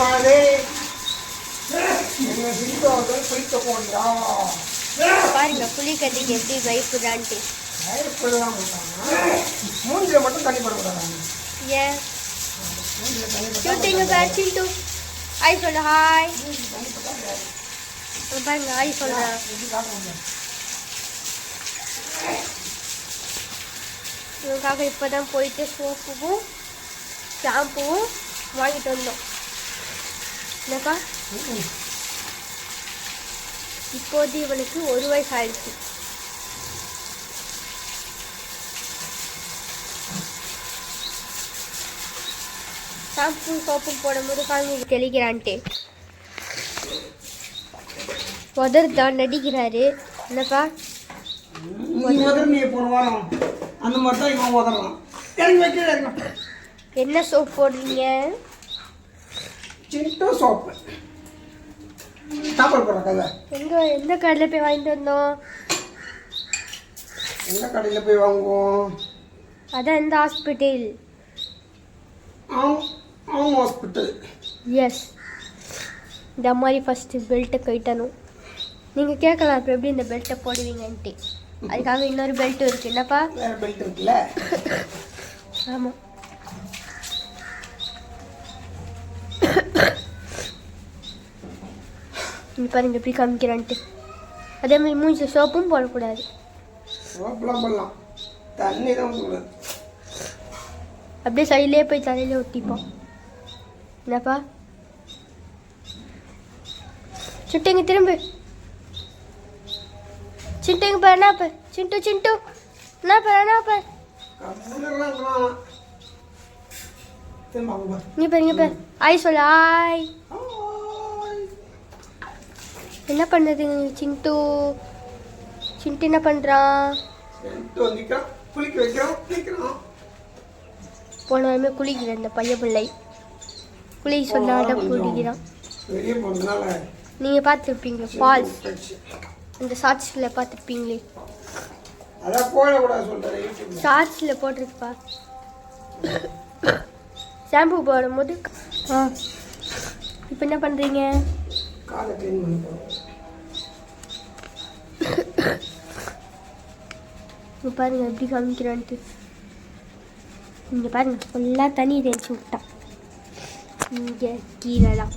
என்ன பாருங்க புளிக்கட்டிக்கு எப்படி பயப்புதான்ட்டு பயப்படலாம் மாட்டாங்க மூஞ்சில மட்டும் தண்ணி படக்கூடாது ஏன் ஷூட்டிங் பேர் சிண்டு ஹாய் சொல்லு ஹாய் பாருங்க ஹாய் சொல்கிறேன் இவங்களுக்காக இப்போ தான் போயிட்டு சோப்புவும் ஷாம்புவும் வாங்கிட்டு வந்தோம். ம்ம். இப்போது இவனுக்கு ஒரு வயசு ஆயிடுச்சு ஷாம்பு சோப்பு போடும்போது குழந்தைங்க தெளிக்கிறான்ட்டு. உதர் தான் நடிக்கிறாரு. என்னப்பா? என்ன சோப் போடுறீங்க? சின்ட்டு சோப்பு. சாப்பாடு போடுற கதை. எங்க எந்த கடையில் போய் வாங்கிட்டு வந்தோம்? எந்த கடையில் போய் வாங்குவோம்? அதான் இந்த ஹாஸ்பிட்டல் ஆம் ஹாஸ்பிட்டல் எஸ் இந்த மாதிரி ஃபஸ்ட்டு பெல்ட்டை கட்டணும். நீங்கள் கேட்கலாம் இப்போ எப்படி இந்த பெல்ட்டை போடுவீங்கன்ட்டு. அதுக்காக இன்னொரு பெல்ட் இருக்கு. என்னப்பா? பெல்ட் இருக்குல்ல? ஆமாம் நீ பாருங்க எப்படி காமிக்கிறான்ட்டு. அதே மாதிரி மூஞ்சி சோப்பும் போடக்கூடாது. சோப்பெலாம் பண்ணலாம் தண்ணி தான் ஊற்றக்கூடாது அப்படியே சைட்லேயே போய் தலையிலே ஒட்டிப்போம். என்னப்பா? சுட்டுங்க திரும்ப. சிண்டுங்க பாரு என்ன பாரு சிண்டு சிண்டு என்ன பாரு என்ன பாரு திரும்ப அவங்க பாரு. ஆய் சொல்லு ஆய். என்ன பண்ணுறது சிண்டு? சிண்டு என்ன பண்ணுறான் போன வாரமே குளிக்கிற இந்த பைய பிள்ளை. குளிக்க சொன்னாட குளிக்கிறான். நீங்கள் பார்த்துருப்பீங்க ஃபால்ஸ். இந்த ஷார்ட்ஸில் பார்த்துருப்பீங்களே. ஷார்ட்ஸில் போட்டிருப்பா ஷாம்பு போடும்போது ஆ. இப்போ என்ன பண்ணுறீங்க இப்போ பாருங்க எப்படி காமிக்கிறான்ட்டு. இங்கே பாருங்க ஃபுல்லாக தண்ணி தேய்ச்சி விட்டான். இங்கே கீழலாம்.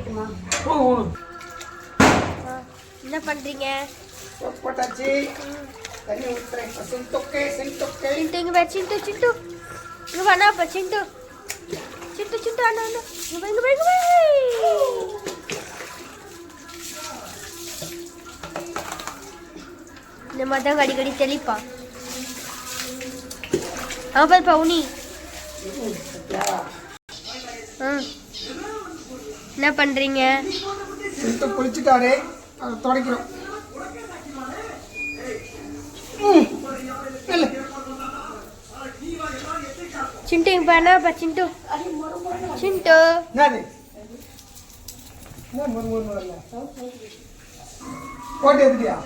போயிட்டுமா ஓ என்ன பண்ணுறீங்க சோப் போட்டாச்சு. தண்ணி இப்போ சென்டொக்கே சென்டொக்கே சிண்டு இங்கே பாரு சிண்டு சிண்டு இங்கே வேணாப்பா சிண்டு சிண்டு சிண்டு அண்ணா அண்ணா. இங்கே இங்கே இங்கே. இந்த மாதிரி தான் அடிக்கடி தெளிப்பா. ஆ பாருப்பா உனி ஆ. என்ன பண்ணுறீங்க சென்ட்டை குளிச்சுட்டாரு அதை துடைக்கிறோம். சிண்டு இங்கே பாருப்பா சிண்டு. சிண்டு. போட்டு எடுத்துட்டியா?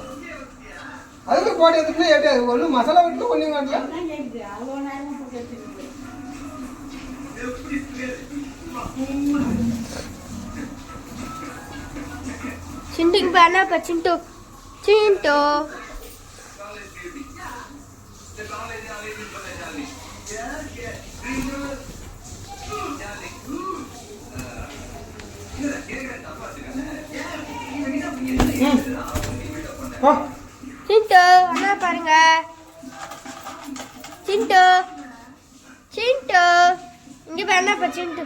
அதுக்கு போட்டு எடுத்துட்டு எப்படி ஒன்றும் மசாலா விட்டு ஒன்றும் காட்டல சிண்டு இங்கே பாருப்பா சிண்டு சிண்டு ஆ சிண்டு அண்ணா பாருங்க சிண்டு சிண்டு இங்க பாருப்பா சிண்டு